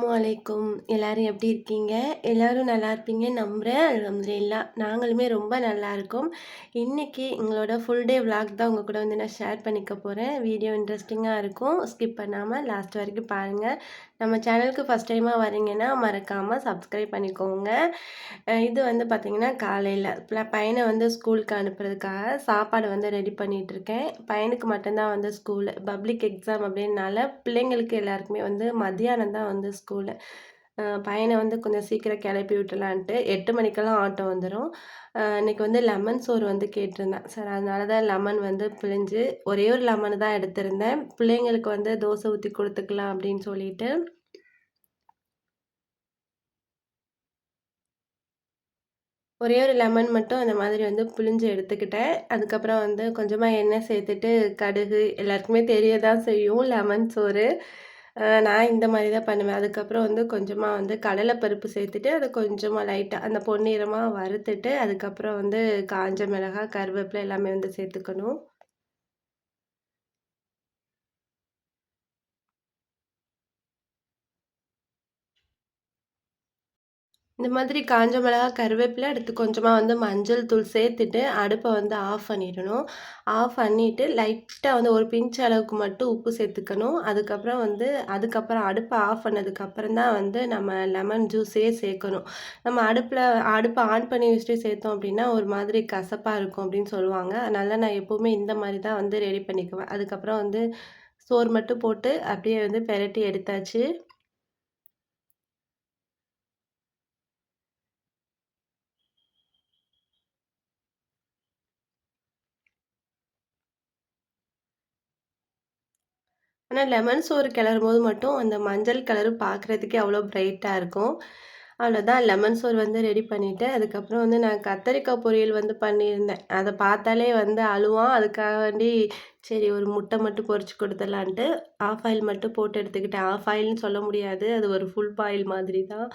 amo அலைக்கும் எல்லோரும் எப்படி இருக்கீங்க? எல்லோரும் நல்லா இருப்பீங்க? நம்புகிறேன் அல்ஹம்துலில்லாஹ் நாங்களுமே ரொம்ப நல்லா இருக்கோம். இன்றைக்கி எங்களோட ஃபுல் டே விளாக் தான் உங்கள் கூட வந்து நான் ஷேர் பண்ணிக்க போகிறேன் வீடியோ இன்ட்ரெஸ்டிங்காக இருக்கும். ஸ்கிப் பண்ணாமல் லாஸ்ட் வரைக்கும் பாருங்கள் நம்ம சேனலுக்கு ஃபஸ்ட் டைமாக வரீங்கன்னா மறக்காமல் சப்ஸ்கிரைப் பண்ணிக்கோங்க. இது வந்து பார்த்திங்கன்னா காலையில். பையனை வந்து ஸ்கூலுக்கு அனுப்புறதுக்காக சாப்பாடு வந்து ரெடி பண்ணிகிட்ருக்கேன் இருக்கேன். பையனுக்கு மட்டும்தான் வந்து ஸ்கூலு பப்ளிக் எக்ஸாம் அப்படின்னால பிள்ளைங்களுக்கு எல்லாருக்குமே வந்து மத்தியானம் தான் வந்து ஸ்கூலு பையனை வந்து கொஞ்சம் சீக்கிரம் கிளப்பி விட்டுலான்ட்டு எட்டு மணிக்கெல்லாம் ஆட்டோ வந்துடும் இன்றைக்கி வந்து லெமன் சோறு வந்து கேட்டிருந்தேன். சார் அதனால தான் லெமன் வந்து பிழிஞ்சு ஒரே ஒரு லெமன் தான் எடுத்திருந்தேன். பிள்ளைங்களுக்கு வந்து தோசை ஊற்றி கொடுத்துக்கலாம் அப்படின்னு சொல்லிட்டு. ஒரே ஒரு லெமன் மட்டும் அந்த மாதிரி வந்து புளிஞ்சு எடுத்துக்கிட்டேன். அதுக்கப்புறம் வந்து கொஞ்சமாக எண்ணெய் சேர்த்துட்டு கடுகு எல்லாருக்குமே தெரிய தான் செய்யும் லெமன் சோறு. நான் இந்த மாதிரி தான் பண்ணுவேன். அதுக்கப்புறம் வந்து கொஞ்சமாக வந்து கடலைப்பருப்பு சேர்த்துட்டு அதை கொஞ்சமாக லைட்டாக அந்த பொன்னிறமாக வறுத்துட்டு அதுக்கப்புறம் வந்து காஞ்ச மிளகாய் கருவேப்பிலை எல்லாமே வந்து சேர்த்துக்கணும். இந்த மாதிரி காஞ்ச மிளகா கருவேப்பிலை அடுத்து கொஞ்சமாக வந்து மஞ்சள் தூள் சேர்த்துட்டு அடுப்பை வந்து ஆஃப் பண்ணிடணும். ஆஃப் பண்ணிவிட்டு லைட்டாக வந்து ஒரு பிஞ்ச் அளவுக்கு மட்டும் உப்பு சேர்த்துக்கணும். அதுக்கப்புறம் வந்து அதுக்கப்புறம் அடுப்பை ஆஃப் பண்ணதுக்கப்புறம் தான் வந்து நம்ம லெமன் ஜூஸே சேர்க்கணும். நம்ம அடுப்பில் அடுப்பை ஆன் பண்ணி வச்சுட்டு சேர்த்தோம் அப்படின்னா ஒரு மாதிரி கசப்பாக இருக்கும் அப்படின்னு சொல்லுவாங்க. அதனால நான் எப்போவுமே இந்த மாதிரி தான் வந்து ரெடி பண்ணிக்குவேன். அதுக்கப்புறம் வந்து சோறு மட்டும் போட்டு அப்படியே வந்து பெரட்டி எடுத்தாச்சு. ஆனால் லெமன் சோறு கிளறும் போது மட்டும் அந்த மஞ்சள் கலர் பார்க்குறதுக்கே அவ்வளோ பிரைட்டாக இருக்கும். அவ்வளோதான் லெமன் சோறு வந்து ரெடி பண்ணிவிட்டு அதுக்கப்புறம் வந்து நான் கத்தரிக்காய் பொரியல் வந்து பண்ணியிருந்தேன். அதை பார்த்தாலே வந்து அழுவான். அதுக்காக வேண்டி சரி ஒரு முட்டை மட்டும் பொறிச்சு கொடுத்துடலான்ட்டு ஆஃப் ஆயில் மட்டும் போட்டு எடுத்துக்கிட்டேன். ஆஃப் ஆயில்னு சொல்ல முடியாது. அது ஒரு ஃபுல் பாயில் மாதிரி தான்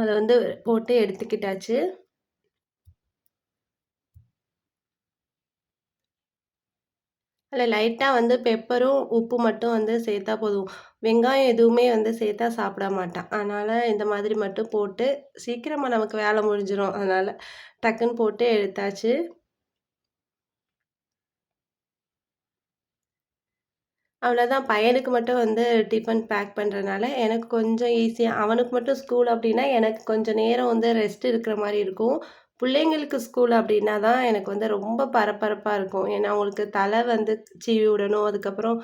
அதை வந்து போட்டு எடுத்துக்கிட்டாச்சு. அதில் லைட்டாக வந்து பெப்பரும் உப்பு மட்டும் வந்து சேர்த்தா போதும். வெங்காயம் எதுவுமே வந்து சேர்த்தா சாப்பிட மாட்டான். அதனால் இந்த மாதிரி மட்டும் போட்டு சீக்கிரமாக நமக்கு வேலை முடிஞ்சிடும் அதனால் டக்குன்னு போட்டு எடுத்தாச்சு. அவ்வளோதான் பையனுக்கு மட்டும் வந்து டிஃபன் பேக் பண்ணுறனால எனக்கு கொஞ்சம் ஈஸியாக அவனுக்கு மட்டும் ஸ்கூல் அப்படின்னா எனக்கு கொஞ்சம் நேரம் வந்து ரெஸ்ட் இருக்கிற மாதிரி இருக்கும். பிள்ளைங்களுக்கு ஸ்கூல் அப்படின்னா தான் எனக்கு வந்து ரொம்ப பரபரப்பாக இருக்கும். ஏன்னா அவங்களுக்கு தலை வந்து சீவி விடணும். அதுக்கப்புறம்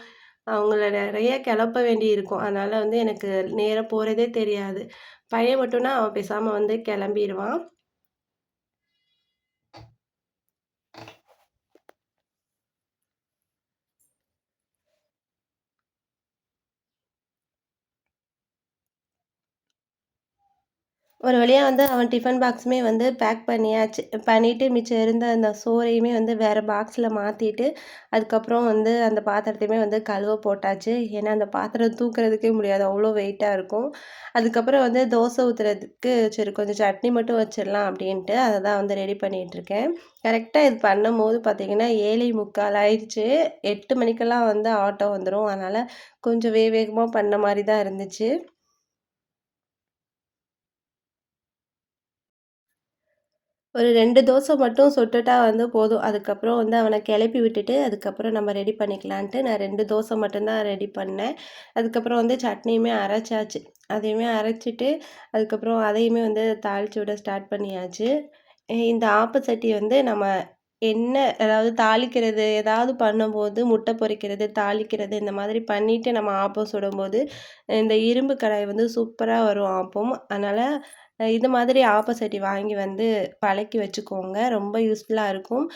அவங்கள நிறைய கிளப்ப வேண்டி இருக்கும். அதனால் வந்து எனக்கு நேராக போகிறதே தெரியாது. பையன் மட்டும்னா அவன் பேசாமல் வந்து கிளம்பிடுவான். ஒரு வழியாக வந்து அவன் டிஃபன் பாக்ஸுமே வந்து பேக் பண்ணியாச்சு. பண்ணிவிட்டு மிச்சம் இருந்த அந்த சோறையுமே வந்து வேறு பாக்ஸில் மாற்றிட்டு அதுக்கப்புறம் வந்து அந்த பாத்திரத்தையுமே வந்து கழுவ போட்டாச்சு. ஏன்னா அந்த பாத்திரம் தூக்குறதுக்கே முடியாது. அவ்வளோ வெயிட்டாக இருக்கும். அதுக்கப்புறம் வந்து தோசை ஊற்றுறதுக்கு சரி கொஞ்சம் சட்னி மட்டும் வச்சிடலாம் அப்படின்ட்டு அதை தான் வந்து ரெடி பண்ணிகிட்ருக்கேன் கரெக்டாக இது பண்ணும் போது பார்த்திங்கன்னா ஏழை முக்கால் ஆயிடுச்சு. எட்டு மணிக்கெல்லாம் வந்து ஆட்டோ வந்துடும் அதனால் கொஞ்சம் வேக வேகமாக பண்ண மாதிரி தான் இருந்துச்சு. ஒரு ரெண்டு தோசை மட்டும் சுட்டுட்டா வந்து போதும். அதுக்கப்புறம் வந்து அவனை கிளப்பி விட்டுட்டு அதுக்கப்புறம் நம்ம ரெடி பண்ணிக்கலான்ட்டு நான் ரெண்டு தோசை மட்டும்தான் ரெடி பண்ணேன். அதுக்கப்புறம் வந்து சட்னியுமே அரைச்சாச்சு. அதையுமே அரைச்சிட்டு அதுக்கப்புறம் அதையுமே வந்து தாளித்து விட ஸ்டார்ட் பண்ணியாச்சு. இந்த ஆப்ப சட்டி வந்து நம்ம என்ன அதாவது தாளிக்கிறது ஏதாவது பண்ணும்போது முட்டை பொரிக்கிறது தாளிக்கிறது இந்த மாதிரி பண்ணிவிட்டு நம்ம ஆப்பம் சுடும்போது இந்த இரும்பு கடாய் வந்து சூப்பராக வரும் ஆப்பம். அதனால் இது மாதிரி ஆப்ப சட்டி வாங்கி வந்து பழக்கி வச்சுக்கோங்க. ரொம்ப யூஸ்ஃபுல்லாக இருக்கும்.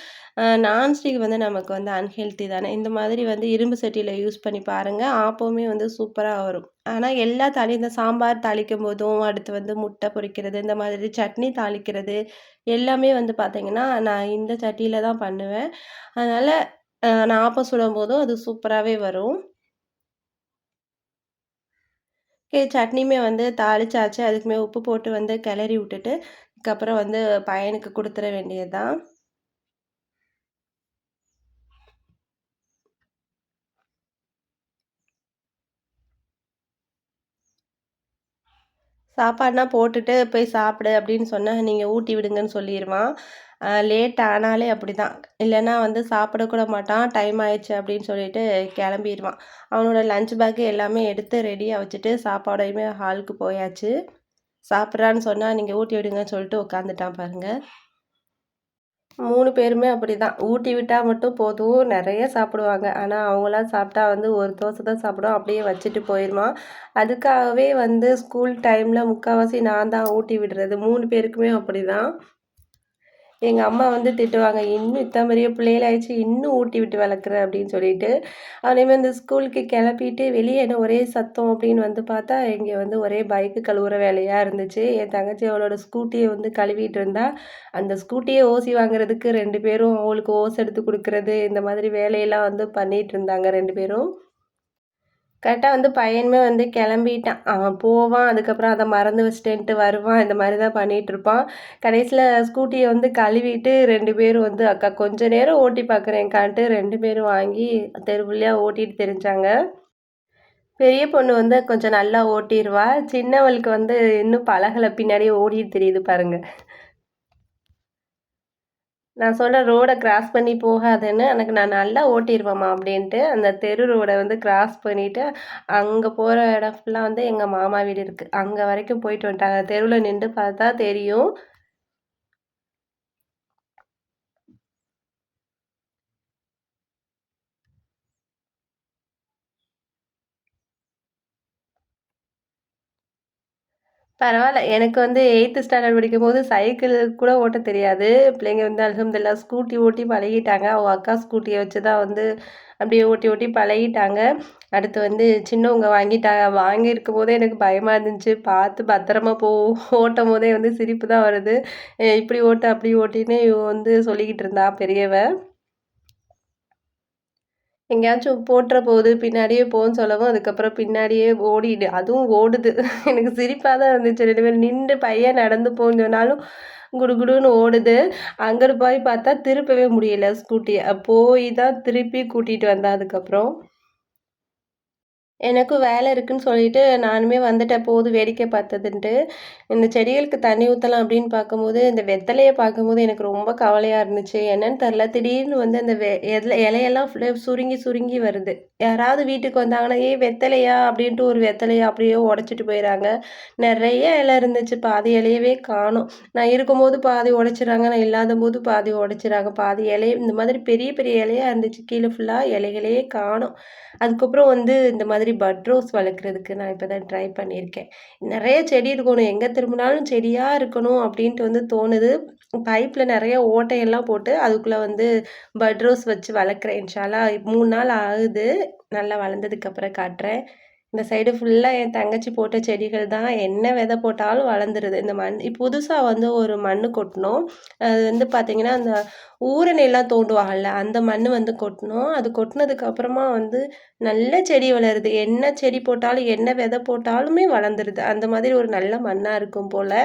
நான்ஸ்டிக் வந்து நமக்கு வந்து அன்ஹெல்த்தி தானே. இந்த மாதிரி வந்து இரும்பு சட்டியில் யூஸ் பண்ணி பாருங்கள் ஆப்பமே வந்து சூப்பராக வரும். ஆனால் எல்லா தாலி இந்த சாம்பார் தாளிக்கும் போதும் அடுத்து வந்து முட்டை பொரிக்கிறது இந்த மாதிரி சட்னி தாளிக்கிறது எல்லாமே வந்து பார்த்திங்கன்னா நான் இந்த சட்டியில் தான் பண்ணுவேன். அதனால் நான் ஆப்பம் சுடும் போதும் அது சூப்பராகவே வரும். ஓகே சட்னியுமே வந்து தாளிச்சாச்சு. அதுக்குமே உப்பு போட்டு வந்து கிளறி விட்டுட்டு அதுக்கப்புறம் வந்து பையனுக்கு கொடுத்துட வேண்டியது தான் சாப்பாடுனா போட்டுட்டு போய் சாப்பிடு அப்படின்னு சொன்னால் நீங்கள் ஊட்டி விடுங்கன்னு சொல்லிடுவான் லேட் ஆனாலே அப்படி தான் இல்லைன்னா வந்து சாப்பிடக்கூட மாட்டான். டைம் ஆயிடுச்சு அப்படின்னு சொல்லிட்டு கிளம்பிடுவான் அவனோட லஞ்ச் பேக்கு எல்லாமே எடுத்து ரெடியாக வச்சுட்டு சாப்பாடையுமே ஹாலுக்கு போயாச்சு. சாப்பிட்றான்னு சொன்னால் நீங்கள் ஊட்டி விடுங்கன்னு சொல்லிட்டு உட்காந்துட்டான் பாருங்கள் மூணு பேருமே அப்படி தான் ஊட்டி விட்டால் மட்டும் போதும். நிறைய சாப்பிடுவாங்க. ஆனால் அவங்களாம் சாப்பிட்டா வந்து ஒரு தோசை தான் சாப்பிடும். அப்படியே வச்சுட்டு போயிடுமா அதுக்காகவே வந்து ஸ்கூல் டைமில் முக்கால்வாசி நான் தான் ஊட்டி விடுறது. மூணு பேருக்குமே அப்படி தான் எங்கள் அம்மா வந்து திட்டுவாங்க இன்னும் இத்தனை பெரிய பிள்ளைகளாயிடுச்சு இன்னும் ஊட்டி விட்டு வளர்க்குற அப்படின்னு சொல்லிட்டு அதேமாதிரி இந்த ஸ்கூலுக்கு கிளப்பிட்டு வெளியே என்ன ஒரே சத்தம் அப்படின்னு வந்து பார்த்தா இங்கே வந்து ஒரே பைக்கு கழுவுற வேலையாக இருந்துச்சு. என் தங்கச்சி அவளோட ஸ்கூட்டியை வந்து கழுவிட்டு இருந்தா அந்த ஸ்கூட்டியை ஓசி வாங்குறதுக்கு ரெண்டு பேரும் அவளுக்கு ஓசை எடுத்து கொடுக்குறது இந்த மாதிரி வேலையெல்லாம் வந்து பண்ணிகிட்டு இருந்தாங்க ரெண்டு பேரும். கரெக்டாக வந்து பையனுமே வந்து கிளம்பிட்டான். அவன் போவான் அதுக்கப்புறம் அதை மறந்து வச்சுட்டேன்ட்டு வருவான். இந்த மாதிரி தான் பண்ணிகிட்ருப்பான் கடைசியில் ஸ்கூட்டியை வந்து கழுவிட்டு ரெண்டு பேரும் வந்து அக்கா கொஞ்சம் நேரம் ஓட்டி பார்க்குறேன்க்கான்ட்டு ரெண்டு பேரும் வாங்கி தெருவுலையாக ஓட்டிகிட்டு தெரிஞ்சாங்க. பெரிய பொண்ணு வந்து கொஞ்சம் நல்லா ஓட்டிடுவா சின்னவளுக்கு வந்து இன்னும் பழகலை. பின்னாடியே ஓடிட்டு தெரியுது பாருங்கள் நான் சொல்கிற ரோடை கிராஸ் பண்ணி போகாதுன்னு எனக்கு நான் நல்லா ஓட்டிடுவேம்மா அப்படின்ட்டு அந்த தெரு ரோடை வந்து கிராஸ் பண்ணிவிட்டு அங்கே போகிற இடம் ஃபுல்லாக வந்து எங்கள் மாமா வீடு இருக்குது அங்கே வரைக்கும் போயிட்டு வந்துட்டாங்க. தெருவில் நின்று பார்த்தா தெரியும். பரவாயில்ல. எனக்கு வந்து எயித்து ஸ்டாண்டர்ட் படிக்கும்போது சைக்கிள் கூட ஓட்ட தெரியாது. பிள்ளைங்க வந்து அலமதுல்லா ஸ்கூட்டி ஓட்டி பழகிட்டாங்க. அவங்க அக்கா ஸ்கூட்டியை வச்சு தான் வந்து அப்படியே ஓட்டி ஓட்டி பழகிட்டாங்க. அடுத்து வந்து சின்னவங்க வாங்கிட்டாங்க வாங்கியிருக்கும் போதே எனக்கு பயமாக இருந்துச்சு. பார்த்து பத்திரமா போ ஓட்டும் போதே வந்து சிரிப்பு தான் வருது. இப்படி ஓட்டு அப்படி ஓட்டின்னு இவன் வந்து சொல்லிக்கிட்டு இருந்தா பெரியவ. எங்கேயாச்சும் போட்டுற போகுது பின்னாடியே போன்னு சொல்லவும் அதுக்கப்புறம் பின்னாடியே ஓடிடு. அதுவும் ஓடுது. எனக்கு சிரிப்பாக தான் இருந்துச்சு. ரெண்டு பேரும் நின்று பையன் நடந்து போன்னு சொன்னாலும் குடுகுடுன்னு ஓடுது. அங்கே போய் பார்த்தா திருப்பவே முடியல ஸ்கூட்டியை. போய் தான் திருப்பி கூட்டிகிட்டு வந்தேன் அதுக்கப்புறம். எனக்கும் வேலை இருக்குன்னு சொல்லிட்டு நானுமே வந்துட்டேன். போது வேடிக்கை பார்த்ததுன்ட்டு. இந்த செடிகளுக்கு தண்ணி ஊற்றலாம் அப்படின்னு பார்க்கும்போது இந்த வெத்தலையை பார்க்கும்போது எனக்கு ரொம்ப கவலையாக இருந்துச்சு. என்னன்னு தெரில திடீர்னு வந்து அந்த வெ இலையெல்லாம் ஃபுல்லாக சுருங்கி சுருங்கி வருது. யாராவது வீட்டுக்கு வந்தாங்கன்னா ஏ வெத்தலையா? அப்படின்ட்டு ஒரு வெத்தலையா அப்படியே உடச்சிட்டு போயிடறாங்க நிறைய இலை இருந்துச்சு. பாதி இலையவே காணும். நான் இருக்கும்போது பாதி உடைச்சிட்றாங்க. நான் இல்லாத போது பாதி உடைச்சிட்றாங்க. பாதி இலைய இந்த மாதிரி பெரிய பெரிய இலையாக இருந்துச்சு. கீழே ஃபுல்லாக இலைகளையே காணும். அதுக்கப்புறம் வந்து இந்த மாதிரி பட் ரோஸ் வளர்க்குறதுக்கு நான் இப்போ தான் ட்ரை பண்ணியிருக்கேன். நிறைய செடி இருக்கணும். எங்கே திரும்பினாலும் செடியாக இருக்கணும் அப்படின்ட்டு வந்து தோணுது. பைப்பில் நிறைய ஓட்டையெல்லாம் போட்டு அதுக்குள்ளே வந்து பட் ரோஸ் வச்சு வளர்க்குறேன். இன்ஷாலா மூணு நாள் ஆகுது. நல்லா வளர்ந்ததுக்கப்புறம் காட்டுறேன். இந்த சைடு ஃபுல்லாக என் தங்கச்சி போட்ட செடிகள் தான். என்ன விதை போட்டாலும் வளர்ந்துருது. இந்த மண் புதுசாக வந்து ஒரு மண் கொட்டினோம். அது வந்து பார்த்திங்கன்னா அந்த ஊரணிலாம் தோண்டுவாங்கல்ல அந்த மண் வந்து கொட்டினோம். அது கொட்டினதுக்கப்புறமா வந்து நல்ல செடி வளருது. என்ன செடி போட்டாலும் என்ன விதை போட்டாலுமே வளர்ந்துருது. அந்த மாதிரி ஒரு நல்ல மண்ணாக இருக்கும் போல்.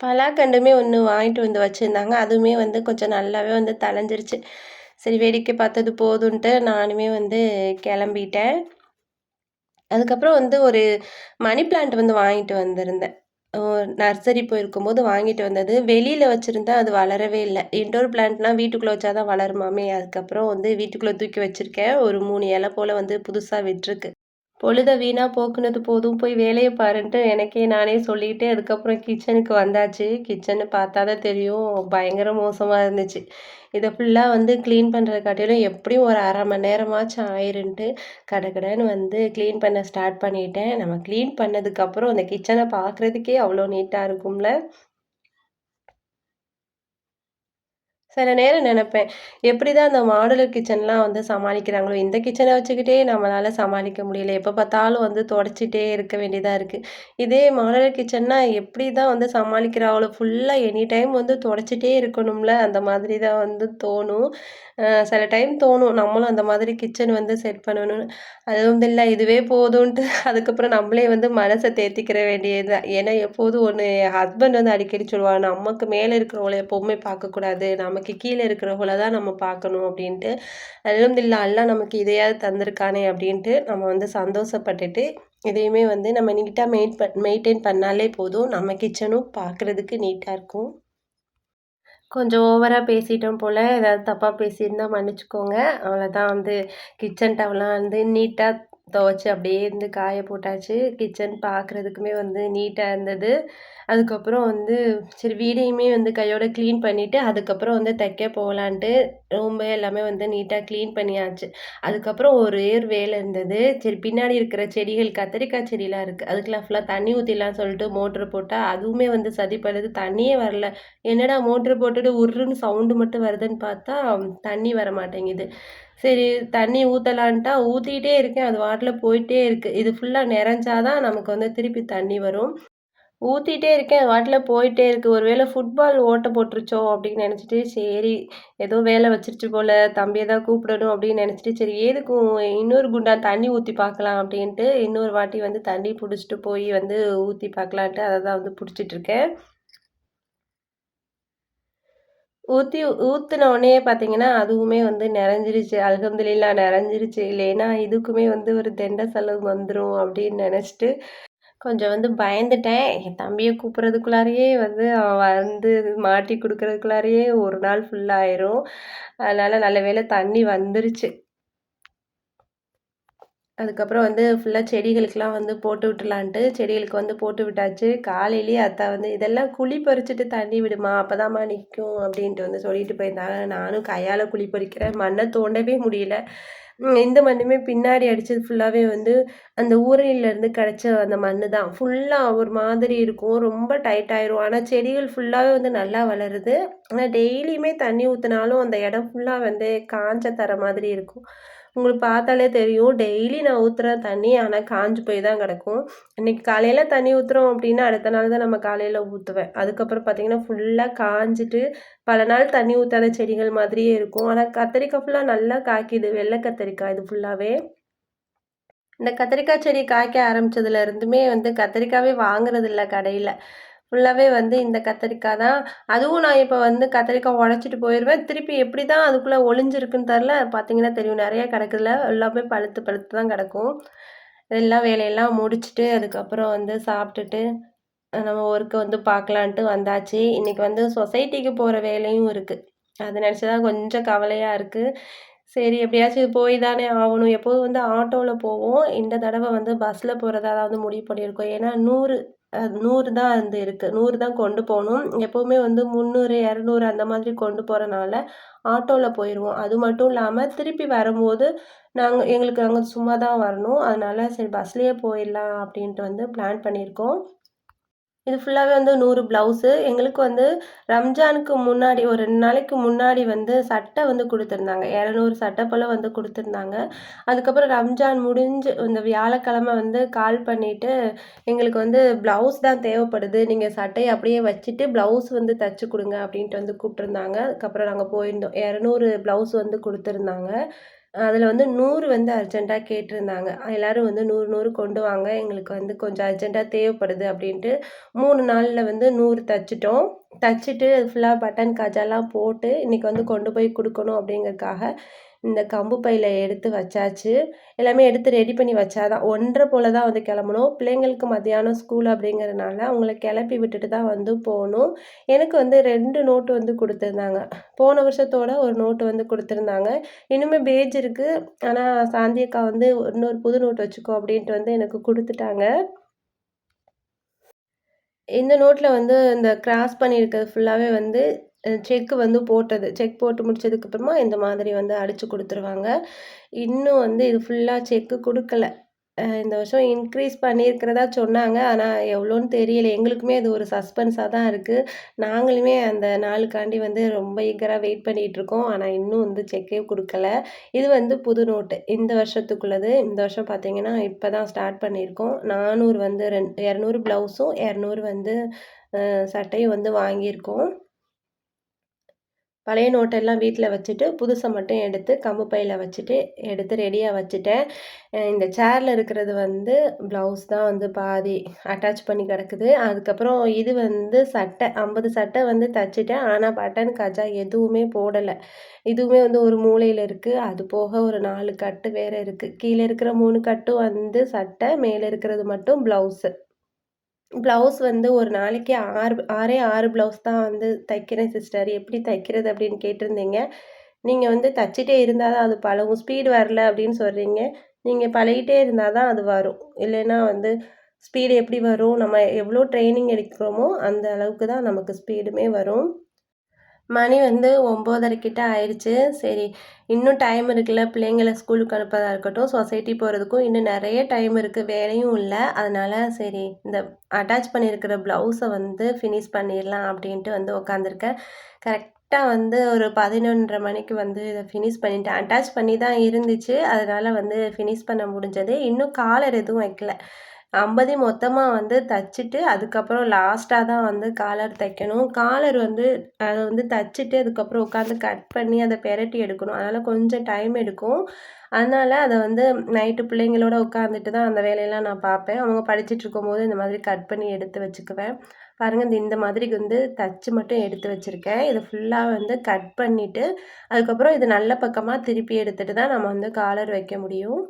பலாக்கண்டுமே ஒன்று வாங்கிட்டு வந்து வச்சுருந்தாங்க. அதுவுமே வந்து கொஞ்சம் நல்லாவே வந்து தலைஞ்சிருச்சு சரி வேடிக்கை பார்த்தது போதுன்ட்டு நானுமே வந்து கிளம்பிட்டேன். அதுக்கப்புறம் வந்து ஒரு மணி பிளான்ட் வந்து வாங்கிட்டு வந்திருந்தேன். நர்சரி போயிருக்கும்போது வாங்கிட்டு வந்தது. வெளியில் வச்சுருந்தா அது வளரவே இல்லை. இன்டோர் பிளான்ட்லாம் வீட்டுக்குள்ளே வச்சா தான் வளருமாமே. அதுக்கப்புறம் வந்து வீட்டுக்குள்ளே தூக்கி வச்சுருக்கேன். ஒரு மூணு இலை போல் வந்து புதுசாக விட்டுருக்கு. பொழுத வீணாக போக்குனது போதும். போய் வேலையை பாருன்ட்டு எனக்கே நானே சொல்லிட்டு அதுக்கப்புறம் கிச்சனுக்கு வந்தாச்சு. கிச்சனை பார்த்தா தான் தெரியும். பயங்கர மோசமாக இருந்துச்சு. இதை ஃபுல்லாக வந்து க்ளீன் பண்ணுற காட்டிலும் எப்படியும் ஒரு அரை மணி நேரமாச்சும் ஆயிருன்ட்டு கடகடன்னு வந்து க்ளீன் பண்ண ஸ்டார்ட் பண்ணிட்டேன். நம்ம க்ளீன் பண்ணதுக்கப்புறம் அந்த கிச்சனை பார்க்குறதுக்கே அவ்வளோ நீட்டாக இருக்கும்ல. சில நேரம் நினப்பேன் எப்படி தான் அந்த மாடுலர் கிச்சன்லாம் வந்து சமாளிக்கிறாங்களோ இந்த கிச்சனை வச்சுக்கிட்டே நம்மளால் சமாளிக்க முடியல. எப்போ பார்த்தாலும் வந்து தொடச்சிட்டே இருக்க வேண்டியதாக இருக்குது இதே மாடுலர் கிச்சன்னா எப்படி தான் வந்து சமாளிக்கிறாங்களோ ஃபுல்லாக எனி டைம் வந்து தொடச்சிட்டே இருக்கணும்ல அந்த மாதிரி தான் வந்து தோணும். சில டைம் தோணும். நம்மளும் அந்த மாதிரி கிச்சன் வந்து செட் பண்ணணும்னு. அது வந்து இல்லை இதுவே போதும்ன்ட்டு. அதுக்கப்புறம் நம்மளே வந்து மனசை தேர்த்திக்கிற வேண்டியது தான் ஏன்னா எப்போதும் ஒன்று ஹஸ்பண்ட் வந்து அடிக்கடி சொல்லுவாங்க நமக்கு மேலே இருக்கிறவங்கள எப்போவுமே பார்க்கக்கூடாது. நமக்கு கீழே இருக்கிறவங்கள தான் நம்ம பார்க்கணும் அப்படின்ட்டு. அதுவும் இல்லை எல்லாம் நமக்கு இதையாவது தந்திருக்கானே அப்படின்ட்டு நம்ம வந்து சந்தோஷப்பட்டுட்டு இதையுமே வந்து நம்ம நீட்டாக மெயின் பண் மெயின்டைன் பண்ணாலே போதும். நம்ம கிச்சனும் பார்க்குறதுக்கு நீட்டாக இருக்கும். கொஞ்சம் ஓவராக பேசிட்டோம் போல். ஏதாவது தப்பாக பேசியிருந்தால் மன்னிச்சிக்கோங்க. அவ்வளோதான் வந்து கிச்சன் டவெல்லாம் வந்து நீட்டாக துவச்சி அப்படியே இருந்து காய போட்டாச்சு. கிச்சன் பார்க்குறதுக்குமே வந்து நீட்டாக இருந்தது. அதுக்கப்புறம் வந்து சரி வீடையுமே வந்து கையோட க்ளீன் பண்ணிவிட்டு அதுக்கப்புறம் வந்து தைக்க போகலான்ட்டு ரூம்பு எல்லாமே வந்து நீட்டாக க்ளீன் பண்ணியாச்சு. அதுக்கப்புறம் ஒரே ஒரு வேலை இருந்தது. சரி பின்னாடி இருக்கிற செடிகள் கத்திரிக்காய் செடியெலாம் இருக்குது அதுக்கெலாம் ஃபுல்லாக தண்ணி ஊற்றிலாம் சொல்லிட்டு மோட்ரு போட்டால் அதுவுமே வந்து சதிப்படுது தண்ணியே வரல. என்னடா மோட்ரு போட்டுட்டு உருன்னு சவுண்டு மட்டும் வருதுன்னு பார்த்தா தண்ணி வர மாட்டேங்குது. சரி தண்ணி ஊற்றலான்ட்டா ஊற்றிக்கிட்டே இருக்கேன். அது வாட்டில் போயிட்டே இருக்குது இது ஃபுல்லாக நிறைஞ்சாதான் நமக்கு வந்து திருப்பி தண்ணி வரும். ஊற்றிட்டே இருக்கேன். அது வாட்டில் போயிட்டே இருக்குது ஒரு வேளை ஃபுட்பால் ஓட்ட போட்டுருச்சோ அப்படின்னு நினச்சிட்டு சரி ஏதோ வேலை வச்சிருச்சு போல் தம்பியை தான் கூப்பிடணும் அப்படின்னு நினச்சிட்டு சரி எதுக்கும் இன்னொரு குண்டான் தண்ணி ஊற்றி பார்க்கலாம் அப்படின்ட்டு இன்னொரு வாட்டி வந்து தண்ணி பிடிச்சிட்டு போய் வந்து ஊற்றி பார்க்கலான்ட்டு அதை தான் வந்து பிடிச்சிட்ருக்கேன் ஊற்றி ஊற்றின உடனே பார்த்தீங்கன்னா அதுவுமே வந்து நிறைஞ்சிருச்சு. அல்ஹம்துலில்லா நிறைஞ்சிருச்சு. இல்லைன்னா இதுக்குமே வந்து ஒரு தெண்ட செலவு வந்துடும் அப்படின்னு நினச்சிட்டு கொஞ்சம் வந்து பயந்துட்டேன். என் தம்பியை கூப்பிட்றதுக்குள்ளாரையே வந்து அவன் வந்து மாட்டி கொடுக்குறதுக்குள்ளாரையே ஒரு நாள் ஃபுல்லாயிரும் அதனால் நல்ல வேலை தண்ணி வந்துருச்சு. அதுக்கப்புறம் வந்து ஃபுல்லாக செடிகளுக்கெலாம் வந்து போட்டு விட்டுலான்ட்டு செடிகளுக்கு வந்து போட்டு விட்டாச்சு. காலையிலேயே அத்தா வந்து இதெல்லாம் குழி பறிச்சுட்டு தண்ணி விடுமா? அப்போதாம்மா நிற்கும் அப்படின்ட்டு வந்து சொல்லிட்டு போயிருந்தாங்க. நானும் கையால் குழி பறிக்கிறேன். மண்ணை தோண்டவே முடியல. இந்த மண்ணுமே பின்னாடி அடித்தது ஃபுல்லாகவே வந்து அந்த ஊரையிலேருந்து கிடச்ச அந்த மண் தான். ஃபுல்லாக ஒரு மாதிரி இருக்கும். ரொம்ப டைட் ஆயிரும். ஆனால் செடிகள் ஃபுல்லாகவே வந்து நல்லா வளருது. ஆனால் டெய்லியுமே தண்ணி ஊற்றினாலும் அந்த இடம் ஃபுல்லாக வந்து காஞ்ச தர மாதிரி இருக்கும். உங்களுக்கு பார்த்தாலே தெரியும். டெய்லி நான் ஊற்றுற தண்ணி ஆனால் காஞ்சு போய் தான் கிடக்கும். இன்றைக்கி காலையில் தண்ணி ஊற்றுறோம் அப்படின்னா அடுத்த நாள் தான் நம்ம காலையில் ஊற்றுவேன் அதுக்கப்புறம் பார்த்திங்கன்னா ஃபுல்லாக காஞ்சிட்டு பல நாள் தண்ணி ஊற்றாத செடிகள் மாதிரியே இருக்கும். ஆனால் கத்திரிக்காய் ஃபுல்லாக நல்லா காய்க்குது. வெள்ளை கத்திரிக்காய் இது ஃபுல்லாகவே இந்த கத்திரிக்காய் செடி காய்க்க ஆரம்பித்ததுலேருந்துமே வந்து கத்திரிக்காவே வாங்குறதில்ல கடையில். ஃபுல்லாகவே வந்து இந்த கத்திரிக்காய் தான். அதுவும் நான் இப்போ வந்து கத்திரிக்காய் உடச்சிட்டு போயிடுவேன் திருப்பி எப்படி தான் அதுக்குள்ளே ஒளிஞ்சிருக்குன்னு தெரில பார்த்தீங்கன்னா தெரியும். நிறையா கிடக்குதுல. எல்லாமே பழுத்து பழுத்து தான் கிடக்கும். எல்லாம் வேலையெல்லாம் முடிச்சுட்டு அதுக்கப்புறம் வந்து சாப்பிட்டுட்டு நம்ம ஒர்க்கை வந்து பார்க்கலான்ட்டு வந்தாச்சு. இன்றைக்கி வந்து சொசைட்டிக்கு போகிற வேலையும் இருக்குது அது நினச்சி தான் கொஞ்சம் கவலையாக இருக்குது சரி எப்படியாச்சும் போய் தானே ஆகணும். எப்போதும் வந்து ஆட்டோவில் போவோம். இந்த தடவை வந்து பஸ்ஸில் போகிறதா வந்து முடிவு பண்ணியிருக்கோம். ஏன்னா நூறு நூறு தான் வந்து இருக்குது நூறு தான் கொண்டு போகணும். எப்போவுமே வந்து முந்நூறு இரநூறு அந்த மாதிரி கொண்டு போகிறனால ஆட்டோவில் போயிடுவோம் அது மட்டும் இல்லாமல் திருப்பி வரும்போது நாங்கள் எங்களுக்கு அங்கே சும்மா தான் வரணும். அதனால் சரி பஸ்லேயே போயிடலாம் அப்படின்ட்டு வந்து பிளான் பண்ணியிருக்கோம். இது ஃபுல்லாகவே வந்து நூறு ப்ளவுஸு எங்களுக்கு வந்து ரம்ஜானுக்கு முன்னாடி ஒரு ரெண்டு நாளைக்கு முன்னாடி வந்து சட்டை வந்து கொடுத்துருந்தாங்க. இரநூறு சட்டை போல் வந்து கொடுத்துருந்தாங்க. அதுக்கப்புறம் ரம்ஜான் முடிஞ்சு இந்த வியாழக்கிழமை வந்து கால் பண்ணிவிட்டு எங்களுக்கு வந்து ப்ளவுஸ் தான் தேவைப்படுது. நீங்கள் சட்டையை அப்படியே வச்சுட்டு ப்ளவுஸ் வந்து தைச்சி கொடுங்க அப்படின்ட்டு வந்து கூப்பிட்ருந்தாங்க அதுக்கப்புறம் நாங்கள் போயிருந்தோம். இரநூறு ப்ளவுஸ் வந்து கொடுத்துருந்தாங்க. அதில் வந்து நூறு வந்து அர்ஜெண்ட்டாக கேட்டிருந்தாங்க. எல்லோரும் வந்து நூறு நூறு கொண்டு வாங்க. எங்களுக்கு வந்து கொஞ்சம் அர்ஜெண்ட்டாக தேவைப்படுது அப்படின்ட்டு மூணு நாளில் வந்து நூறு தைச்சிட்டோம். தைச்சிட்டு அது ஃபுல்லாக பட்டன் காஜாலாம் போட்டு இன்றைக்கி வந்து கொண்டு போய் கொடுக்கணும் அப்படிங்கிறதுக்காக இந்த கம்பு பையில் எடுத்து வச்சாச்சு. எல்லாமே எடுத்து ரெடி பண்ணி வச்சாதான். ஒன்றரை போல் தான் வந்து கிளம்பணும். பிள்ளைங்களுக்கு மத்தியானம் ஸ்கூல் அப்படிங்கிறதுனால அவங்கள கிளப்பி விட்டுட்டு தான் வந்து போகணும். எனக்கு வந்து ரெண்டு நோட்டு வந்து கொடுத்துருந்தாங்க. போன வருஷத்தோட ஒரு நோட்டு வந்து கொடுத்துருந்தாங்க. இன்னுமே பேஜ் இருக்குது ஆனால் சாந்தியக்கா வந்து இன்னொரு புது நோட்டு வச்சுக்கோ அப்படின்ட்டு வந்து எனக்கு கொடுத்துட்டாங்க. இந்த நோட்டில் வந்து இந்த கிராஸ் பண்ணியிருக்கிறது ஃபுல்லாகவே வந்து செக்கு வந்து போட்டது. செக் போட்டு முடிச்சதுக்கப்புறமா இந்த மாதிரி வந்து அடித்து கொடுத்துருவாங்க. இன்னும் வந்து இது ஃபுல்லாக செக்கு கொடுக்கல. இந்த வருஷம் இன்க்ரீஸ் பண்ணியிருக்கிறதா சொன்னாங்க. ஆனால் எவ்வளோன்னு தெரியல. எங்களுக்குமே அது ஒரு சஸ்பென்ஸாக தான் இருக்குது நாங்களுமே அந்த நாளுக்காண்டி வந்து ரொம்ப ஈகராக வெயிட் பண்ணிகிட்ருக்கோம் ஆனால் இன்னும் வந்து செக்கே கொடுக்கல. இது வந்து புது நோட்டு இந்த வருஷத்துக்குள்ளது. இந்த வருஷம் பார்த்திங்கன்னா இப்போ தான் ஸ்டார்ட் பண்ணியிருக்கோம். நானூறு வந்து ரெண் இரநூறு ப்ளவுஸும் இரநூறு வந்து சட்டையும் வந்து வாங்கியிருக்கோம். பழைய நோட்டெல்லாம் வீட்டில் வச்சுட்டு புதுசை மட்டும் எடுத்து கம்பு பையில் வச்சுட்டு எடுத்து ரெடியாக வச்சுட்டேன். இந்த சேரில் இருக்கிறது வந்து ப்ளவுஸ் தான் வந்து பாதி அட்டாச் பண்ணி கிடக்குது. அதுக்கப்புறம் இது வந்து சட்டை ஐம்பது சட்டை வந்து தச்சுட்டேன். ஆனால் பட்டன் கஜா எதுவுமே போடலை. இதுவுமே வந்து ஒரு மூலையில் இருக்குது அது போக ஒரு நாலு கட்டு வேறு இருக்குது கீழே இருக்கிற மூணு கட்டும் வந்து சட்டை மேலே இருக்கிறது மட்டும் ப்ளவுஸு ப்ளவுஸ் வந்து ஒரு நாளைக்கு ஆறு ஆறே ஆறு ப்ளவுஸ் தான் வந்து தைக்கிறேன் சிஸ்டர். எப்படி தைக்கிறது அப்படின்னு கேட்டிருந்தீங்க. நீங்கள் வந்து தச்சிட்டே இருந்தால் தான் அது பழகும். ஸ்பீடு வரல அப்படின்னு சொல்கிறீங்க நீங்கள் பழகிட்டே இருந்தால் தான் அது வரும். இல்லைன்னா வந்து ஸ்பீடு எப்படி வரும்? நம்ம எவ்வளோ ட்ரைனிங் எடுக்கிறோமோ அந்த அளவுக்கு தான் நமக்கு ஸ்பீடுமே வரும். மணி வந்து ஒம்போதரைக்கிட்ட ஆயிடுச்சு சரி இன்னும் டைம் இருக்குல்ல பிள்ளைங்களை ஸ்கூலுக்கு அனுப்பதாக இருக்கட்டும் சொசைட்டி போகிறதுக்கும் இன்னும் நிறைய டைம் இருக்குது வேலையும் இல்லை. அதனால் சரி இந்த அட்டாச் பண்ணியிருக்கிற ப்ளவுஸை வந்து ஃபினிஷ் பண்ணிடலாம் அப்படின்ட்டு வந்து உட்காந்துருக்கேன் கரெக்டாக வந்து ஒரு பதினொன்றரை மணிக்கு வந்து இதை ஃபினிஷ் பண்ணிட்டேன். அட்டாச் பண்ணி தான் இருந்துச்சு. அதனால் வந்து ஃபினிஷ் பண்ண முடிஞ்சது. இன்னும் காலர் எதுவும் வைக்கல. ஐம்பதையும் மொத்தமாக வந்து தைச்சிட்டு அதுக்கப்புறம் லாஸ்ட்டாக தான் வந்து காலர் தைக்கணும். காலர் வந்து அதை வந்து தைச்சிட்டு அதுக்கப்புறம் உட்காந்து கட் பண்ணி அதை பெரட்டி எடுக்கணும். அதனால் கொஞ்சம் டைம் எடுக்கும். அதனால் அதை வந்து நைட்டு பிள்ளைங்களோட உட்காந்துட்டு தான் அந்த வேலையெல்லாம் நான் பார்ப்பேன். அவங்க படிச்சுட்டு இருக்கும்போது இந்த மாதிரி கட் பண்ணி எடுத்து வச்சுக்குவேன். பாருங்கள் இந்த இந்த மாதிரி வந்து தச்சு மட்டும் எடுத்து வச்சுருக்கேன். இதை ஃபுல்லாக வந்து கட் பண்ணிவிட்டு அதுக்கப்புறம் இது நல்ல பக்கமாக திருப்பி எடுத்துகிட்டு தான் நம்ம வந்து காலர் வைக்க முடியும்.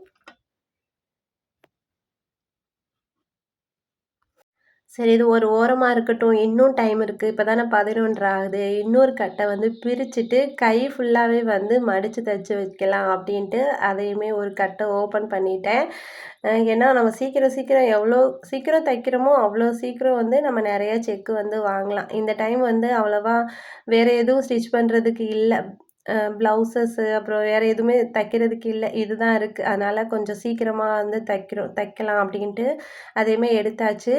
சரி இது ஒரு ஓரமாக இருக்கட்டும் இன்னும் டைம் இருக்குது இப்போ தானே பதினொன்று ஆகுது இன்னொரு கட்டை வந்து பிரிச்சுட்டு கை ஃபுல்லாகவே வந்து மடித்து தைச்சி வைக்கலாம் அப்படின்ட்டு அதையுமே ஒரு கட்டை ஓப்பன் பண்ணிட்டேன். ஏன்னா நம்ம சீக்கிரம் சீக்கிரம் எவ்வளோ சீக்கிரம் தைக்கிறோமோ அவ்வளோ சீக்கிரம் வந்து நம்ம நிறைய செக்கு வந்து வாங்கலாம். இந்த டைம் வந்து அவ்வளோவா வேறு எதுவும் ஸ்டிச் பண்ணுறதுக்கு இல்லை. ப்ளவுசஸ்ஸு அப்புறம் வேறு எதுவுமே தைக்கிறதுக்கு இல்லை. இதுதான் இருக்குது அதனால் கொஞ்சம் சீக்கிரமாக வந்து தைக்கிறோம் தைக்கலாம் அப்படின்ட்டு அதையுமே எடுத்தாச்சு.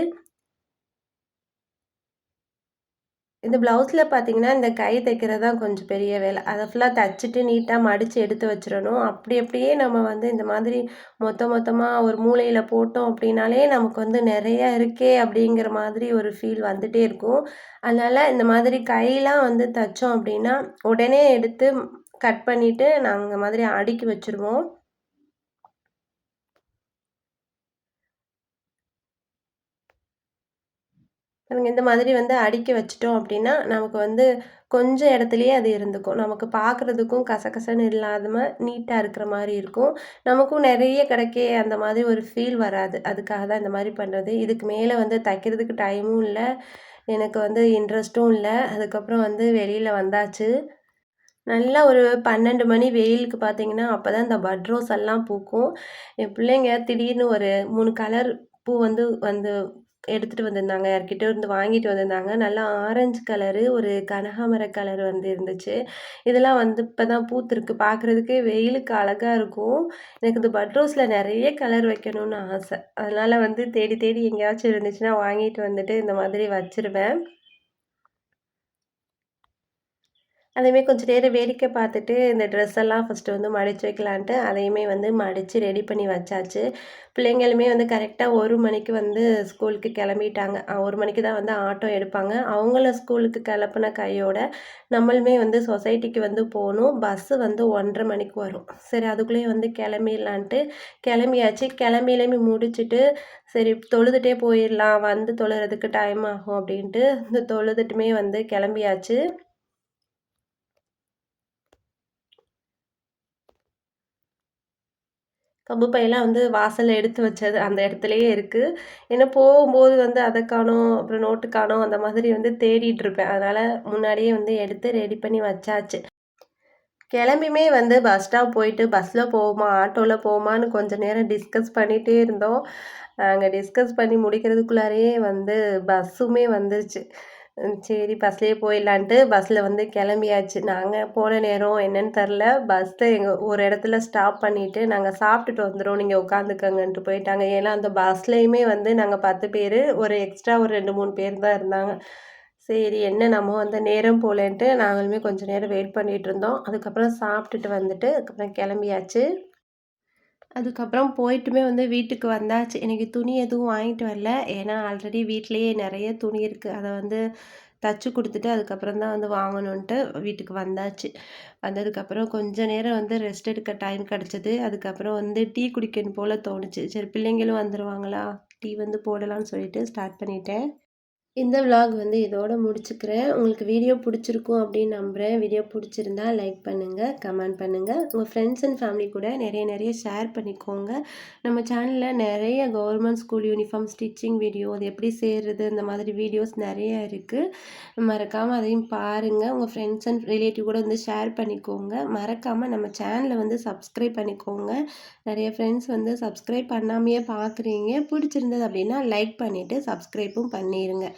இந்த ப்ளவுஸில் பார்த்தீங்கன்னா இந்த கை தைக்கிறது தான் கொஞ்சம் பெரிய வேலை. அதை ஃபுல்லாக தைச்சிட்டு நீட்டாக மடித்து எடுத்து வச்சிடணும். அப்படி அப்படியே நம்ம வந்து இந்த மாதிரி மொத்த மொத்தமாக ஒரு மூலையில் போட்டோம் அப்படின்னாலே நமக்கு வந்து நிறையா இருக்கே அப்படிங்கிற மாதிரி ஒரு ஃபீல் வந்துகிட்டே இருக்கும். அதனால் இந்த மாதிரி கையெலாம் வந்து தைச்சோம் அப்படின்னா உடனே எடுத்து கட் பண்ணிவிட்டு நாங்கள் மாதிரி அடுக்கி வச்சுருவோம். பாருங்கள் இந்த மாதிரி வந்து அடுக்கி வச்சிட்டோம் அப்படின்னா நமக்கு வந்து கொஞ்சம் இடத்துலையே அது இருந்துக்கும். நமக்கு பார்க்குறதுக்கும் கசகசன்னு இல்லாத நீட்டாக இருக்கிற மாதிரி இருக்கும். நமக்கும் நிறைய கிடைக்கே அந்த மாதிரி ஒரு ஃபீல் வராது. அதுக்காக தான் இந்த மாதிரி பண்ணுறது இதுக்கு மேலே வந்து தைக்கிறதுக்கு டைமும் இல்லை. எனக்கு வந்து இன்ட்ரெஸ்ட்டும் இல்லை. அதுக்கப்புறம் வந்து வெளியில் வந்தாச்சு. நல்லா ஒரு பன்னெண்டு மணி வெயிலுக்கு பார்த்தீங்கன்னா அப்போ தான் இந்த பட்ரோஸ் எல்லாம் பூக்கும். என் பிள்ளைங்க திடீர்னு ஒரு மூணு கலர் பூ வந்து வந்து எடுத்துகிட்டு வந்திருந்தாங்க. யார்கிட்ட இருந்து வாங்கிட்டு வந்திருந்தாங்க. நல்லா ஆரஞ்சு கலரு ஒரு கனகாமர கலர் வந்து இருந்துச்சு. இதெல்லாம் வந்து இப்போ தான் பூத்துருக்கு. பார்க்குறதுக்கே வெயிலுக்கு அழகாக இருக்கும். எனக்கு இந்த பட்ரோஸில் நிறைய கலர் வைக்கணும்னு ஆசை. அதனால் வந்து தேடி தேடி எங்கேயாச்சும் இருந்துச்சுன்னா வாங்கிட்டு வந்துட்டு இந்த மாதிரி வச்சுருவேன். அதேமாரி கொஞ்சம் நேரம் வேடிக்கை பார்த்துட்டு இந்த ட்ரெஸ் எல்லாம் ஃபஸ்ட்டு வந்து மடித்து வைக்கலான்ட்டு அதையுமே வந்து மடித்து ரெடி பண்ணி வச்சாச்சு. பிள்ளைங்களுமே வந்து கரெக்டாக ஒரு மணிக்கு வந்து ஸ்கூலுக்கு கிளம்பிட்டாங்க. ஒரு மணிக்கு தான் வந்து ஆட்டோ எடுப்பாங்க. அவங்கள ஸ்கூலுக்கு கிளப்புன கையோட நம்மளுமே வந்து சொசைட்டிக்கு வந்து போகணும். பஸ்ஸு வந்து ஒன்றரை மணிக்கு வரும். சரி அதுக்குள்ளேயே வந்து கிளம்பிடலான்ட்டு கிளம்பியாச்சு. கிளம்பியிலேயுமே முடிச்சுட்டு சரி தொழுதுகிட்டே போயிடலாம். வந்து தொழுறதுக்கு டைம் ஆகும் அப்படின்ட்டு இந்த தொழுதுட்டுமே வந்து கிளம்பியாச்சு. கம்பு பையெல்லாம் வந்து வாசலில் எடுத்து வச்சது அந்த இடத்துலையே இருக்குது ஏன்னா போகும்போது வந்து அதை காணும் அப்புறம் நோட்டு காணும் அந்த மாதிரி வந்து தேடிட்டு இருப்பேன். அதனால் முன்னாடியே வந்து எடுத்து ரெடி பண்ணி வச்சாச்சு. கிளம்பியுமே வந்து பஸ் ஸ்டாப் போயிட்டு பஸ்ஸில் போவோமா ஆட்டோவில் போவோமான்னு கொஞ்சம் நேரம் டிஸ்கஸ் பண்ணிகிட்டே இருந்தோம். அங்கே டிஸ்கஸ் பண்ணி முடிக்கிறதுக்குள்ளாரையே வந்து பஸ்ஸுமே வந்துருச்சு. சரி பஸ்லேயே போயிடலான்ட்டு பஸ்ஸில் வந்து கிளம்பியாச்சு. நாங்கள் போன நேரம் என்னன்னு தெரில பஸ்ஸில் எங்கள் ஒரு இடத்துல ஸ்டாப் பண்ணிவிட்டு நாங்கள் சாப்பிட்டுட்டு வந்துடும் நீங்கள் உட்காந்துக்கங்கன்ட்டு போயிட்டாங்க. ஏன்னா அந்த பஸ்லேயுமே வந்து நாங்கள் பத்து பேர் ஒரு எக்ஸ்ட்ரா ஒரு ரெண்டு மூணு பேர் தான் இருந்தாங்க. சரி என்ன நம்ம வந்து நேரம் போகலன்ட்டு நாங்களுமே கொஞ்சம் நேரம் வெயிட் பண்ணிகிட்டு இருந்தோம். அதுக்கப்புறம் சாப்பிட்டுட்டு வந்துட்டு அதுக்கப்புறம் கிளம்பியாச்சு. அதுக்கப்புறம் போயிட்டுமே வந்து வீட்டுக்கு வந்தாச்சு எனக்கு துணி எதுவும் வாங்கிட்டு வரல ஏன்னா ஆல்ரெடி வீட்லேயே நிறைய துணி இருக்குது அதை வந்து தச்சு கொடுத்துட்டு அதுக்கப்புறம் தான் வந்து வாங்கணுன்ட்டு வீட்டுக்கு வந்தாச்சு. வந்ததுக்கப்புறம் கொஞ்ச நேரம் வந்து ரெஸ்ட் எடுக்க டைம் கிடச்சிது அதுக்கப்புறம் வந்து டீ குடிக்கணும் போல் தோணுச்சு. சரி பிள்ளைங்களும் வந்துடுவாங்களா டீ வந்து போடலான்னு சொல்லிட்டு ஸ்டார்ட் பண்ணிட்டேன். இந்த விலாக் வந்து இதோட முடிச்சுக்கிறேன். உங்களுக்கு வீடியோ பிடிச்சிருக்கும் அப்படின்னு நம்புகிறேன் வீடியோ பிடிச்சிருந்தா லைக் பண்ணுங்கள் கமெண்ட் பண்ணுங்க. உங்கள் ஃப்ரெண்ட்ஸ் அண்ட் ஃபேமிலி கூட நிறைய நிறைய ஷேர் பண்ணிக்கோங்க. நம்ம சேனலில் நிறைய government school uniform stitching video, அது எப்படி செய்றது இந்த மாதிரி வீடியோஸ் நிறைய இருக்குது மறக்காமல் அதையும் பாருங்கள் உங்கள் ஃப்ரெண்ட்ஸ் அண்ட் ரிலேட்டிவ் கூட வந்து ஷேர் பண்ணிக்கோங்க. மறக்காமல் நம்ம சேனலை வந்து சப்ஸ்கிரைப் பண்ணிக்கோங்க. நிறைய ஃப்ரெண்ட்ஸ் வந்து சப்ஸ்கிரைப் பண்ணாமையே பார்க்குறீங்க. பிடிச்சிருந்தது அப்படின்னா லைக் பண்ணிவிட்டு சப்ஸ்கிரைப்பும் பண்ணிடுங்க